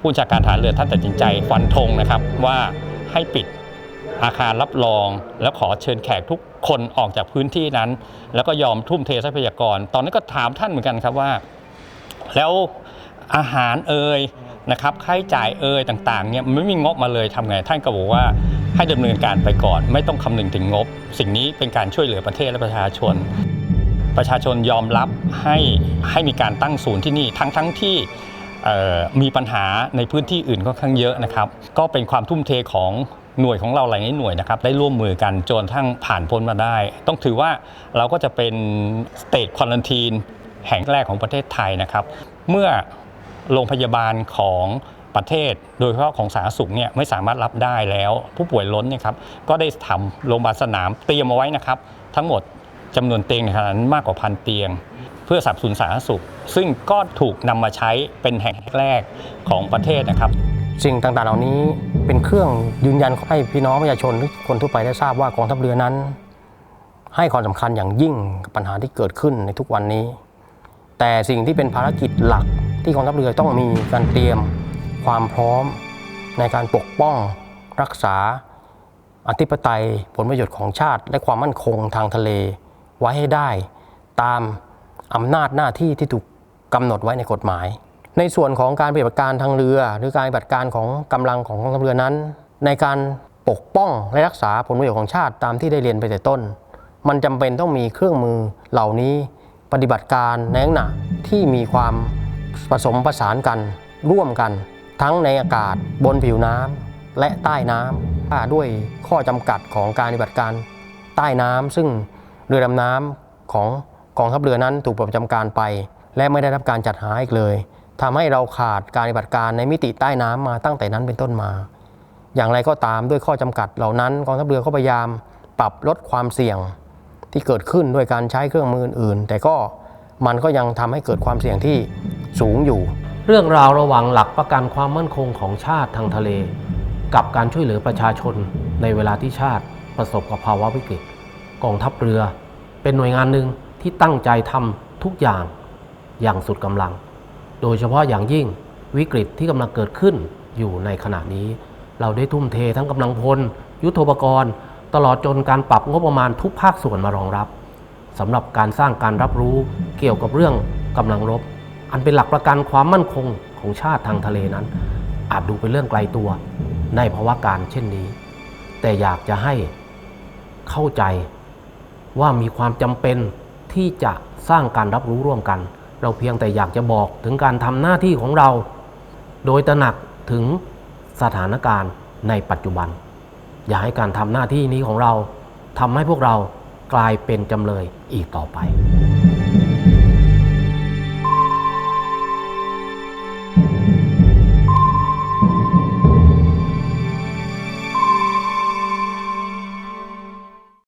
ผู้บัญชาการฐานเรือท่านตัดสินใจฟันธงนะครับว่าให้ปิดอาคารรับรอง แล้วขอเชิญแขกทุกคนออกจากพื้นที่นั้น แล้วก็ยอมทุ่มเททรัพยากร ตอนนั้ก็ถามท่านเหมือนกันครับว่า แล้วอาหารเอ่ยนะครับค่าใช้จ่ายเอ่ยต่างๆเนี่ยไม่มีงบมาเลยทำไงท่านก็บอกว่าให้ดำเนินการไปก่อน ไม่ต้องคำนึงถึงงบ สิ่งนี้เป็นการช่วยเหลือประเทศและประชาชน ประชาชนยอมรับให้ให้มีการตั้งศูนย์ที่นี่ทั้งทั้งที่ มีปัญหาในพื้นที่อื่นค่อนข้างเยอะนะครับ ก็เป็นความทุ่มเทของหน่วยของเราหลายหน่วยนะครับ ได้ร่วมมือกันจนทั้งผ่านพ้นมาได้ ต้องถือว่าเราก็จะเป็นสเตทควอนตีนแห่งแรกของประเทศไทยนะครับ เมื่อโรงพยาบาลของประเทศ โดยเฉพาะของสาธารณสุขเนี่ยไม่สามารถรับได้แล้ว ผู้ป่วยล้นเนี่ยครับก็ได้ทำโรงพยาบาลสนามเตรียมเอาไว้นะครับ ทั้งหมดจำนวนเตียงในขณะนั้นมากกว่าพันเตียง พื่อสับสนสาธารณสุข ซึ่งก็ถูกนำมาใช้เป็นแห่งแรกของประเทศนะครับสิ่งต่างๆ เหล่านี้เป็นเครื่องยืนยันให้พี่น้องประชาชนหรือคนทั่วไปได้ทราบว่ากองทัพเรือนั้น ให้ความสำคัญอย่างยิ่งกับปัญหาที่เกิดขึ้นในทุกวันนี้ แต่สิ่งที่เป็นภารกิจหลักที่กองทัพเรือต้องมีการเตรียมความพร้อมในการปกป้องรักษาอธิปไตยผลประโยชน์ของชาติ และความมั่นคงทางทะเลไว้ให้ได้ตาม อำนาจหน้าที่ที่ถูกกำหนดไว้ในกฎหมาย ในส่วนของการปฏิบัติการทางเรือ หรือการปฏิบัติการของกำลังของกองทัพเรือนั้น ในการปกป้องและรักษาผลประโยชน์ของชาติตามที่ได้เรียนไปแต่ต้น มันจำเป็นต้องมีเครื่องมือเหล่านี้ปฏิบัติการในลักษณะที่มีความผสมผสานกันร่วมกัน ทั้งในอากาศบนผิวน้ำและใต้น้ำว่าด้วยข้อจำกัดของการปฏิบัติการใต้น้ำซึ่งเรือดำน้ำของ องทัพเรือนั้นถูกประจำการไป และไม่ได้รับการจัดหาอีกเลยทำให้เราขาดการปฏิบัติการในมิติใต้น้ำมาตั้งแต่นั้นเป็นต้นมา อย่างไรก็ตามด้วยข้อจำกัดเหล่านั้นกองทัพเรือก็พยายามปรับลดความเสี่ยงที่เกิดขึ้นด้วยการใช้เครื่องมืออื่นๆแต่ก็มันก็ยังทำให้เกิดความเสี่ยงที่สูงอยู่ เรื่องราวระหว่างหลักประกันความมั่นคงของชาติทางทะเล กับการช่วยเหลือประชาชนในเวลาที่ชาติประสบกับภาวะวิกฤตกองทัพเรือ เป็นหน่วยงานหนึ่ง ที่ตั้งใจทำทุกอย่างอย่างสุดกำลัง โดยเฉพาะอย่างยิ่งวิกฤตที่กำลังเกิดขึ้นอยู่ในขณะนี้ เราได้ทุ่มเททั้งกำลังพล ยุทโธปกรณ์ ตลอดจนการปรับงบประมาณทุกภาคส่วนมารองรับสำหรับการสร้างการรับรู้เกี่ยวกับเรื่องกำลังรบ อันเป็นหลักประกันความมั่นคงของชาติทางทะเลนั้น อาจดูเป็นเรื่องไกลตัว ในภาวะการเช่นนี้ แต่อยากจะให้เข้าใจว่ามีความจำเป็น ที่จะสร้างการรับรู้ร่วมกัน เราเพียงแต่อยากจะบอกถึงการทำหน้าที่ของเรา โดยตระหนักถึงสถานการณ์ในปัจจุบัน อย่าให้การทำหน้าที่นี้ของเราทำให้พวกเรากลายเป็นจำเลยอีกต่อไป